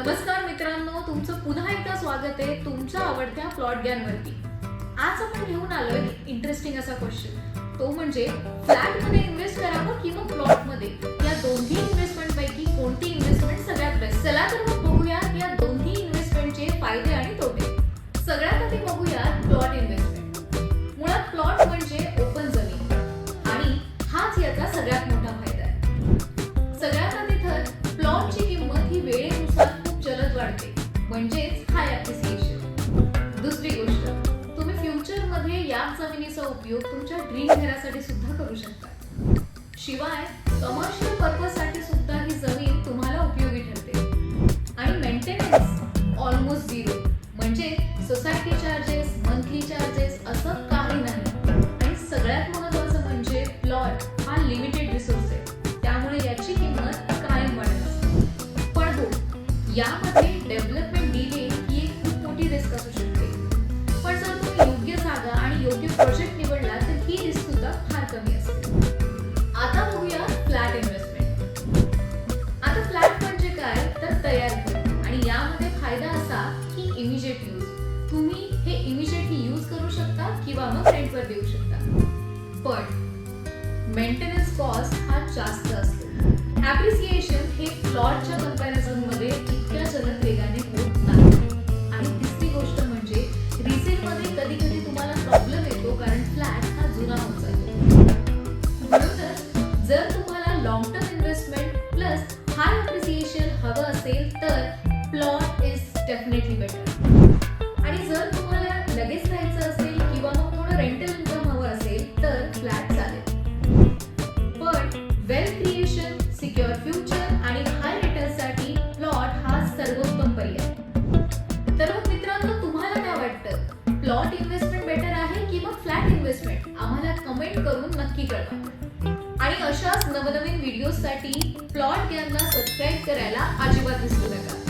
नमस्कार मित्रांनो तुमचं पुन्हा एकदा स्वागत आहे तुमच्या आवडत्या प्लॉट गॅनवरती आज आपण घेऊन आलोय इंटरेस्टिंग असा क्वेश्चन तो म्हणजे फ्लॅटमध्ये इन्व्हेस्ट करावं किंवा प्लॉटमध्ये या दोन्ही इन्व्हेस्टमेंट पैकी कोणती इन्व्हेस्टमेंट सगळ्यात बेस्ट चला तर मग बघूया या दोन्ही इन्व्हेस्टमेंटचे फायदे आणि तोटे. सगळ्यात आधी बघूया प्लॉट इन्व्हेस्टमेंट मुळात प्लॉट म्हणजे ओपन जमीन. आणि हाच याचा सगळ्यात मोठा फायदा. मध्ये जमिनीचा उपयोग तुमच्या ड्रीम घरासाठी सुद्धा करू शकता. शिवाय कमर्शियल पर्पजसाठी सुद्धा ही जमीन तुम्हाला उपयोगी ठरते. आणि मेंटेनन्स ऑलमोस्ट झिरो म्हणजे सोसायटी चार्जेस मंथली चार्जेस असं काही नाही. आणि सगळ्यात महत्वाचं म्हणजे प्लॉट हा लिमिटेड रिसोर्स आहे. त्यामुळे याची किंमत कायम वाढत असते. पण हो यामध्ये डेव्हलपमेंट डिले तयार घर आणि यामध्ये फायदा असा की इमिजिएट यूज तुम्ही हे इमिजिएटली यूज करू शकता किंवा मग रेंटवर देऊ शकता. पण मेंटेनन्स कॉस्ट हा जास्त असतो. ॲप्रिसिएशन हे प्लॉटच्या कंपॅरिझन डेफिनेटली बेटर आणि जर तुम्हाला लगेच राहायचं असेल किंवा मग थोडं रेंटल इन्कम हवं असेल तर फ्लॅट चालेल. पण वेल्थ क्रिएशन सिक्युअर फ्युचर आणि हाय रिटर्नसाठी प्लॉट हा सर्वोत्तम पर्याय. तर मग मित्रांनो तुम्हाला काय वाटतं? प्लॉट इन्व्हेस्टमेंट बेटर आहे की मग फ्लॅट इन्व्हेस्टमेंट आम्हाला कमेंट करून नक्की कळवा. आणि अशाच नवनवीन व्हिडिओसाठी प्लॉट यांना सबस्क्राईब करायला अजिबात विसरू नका.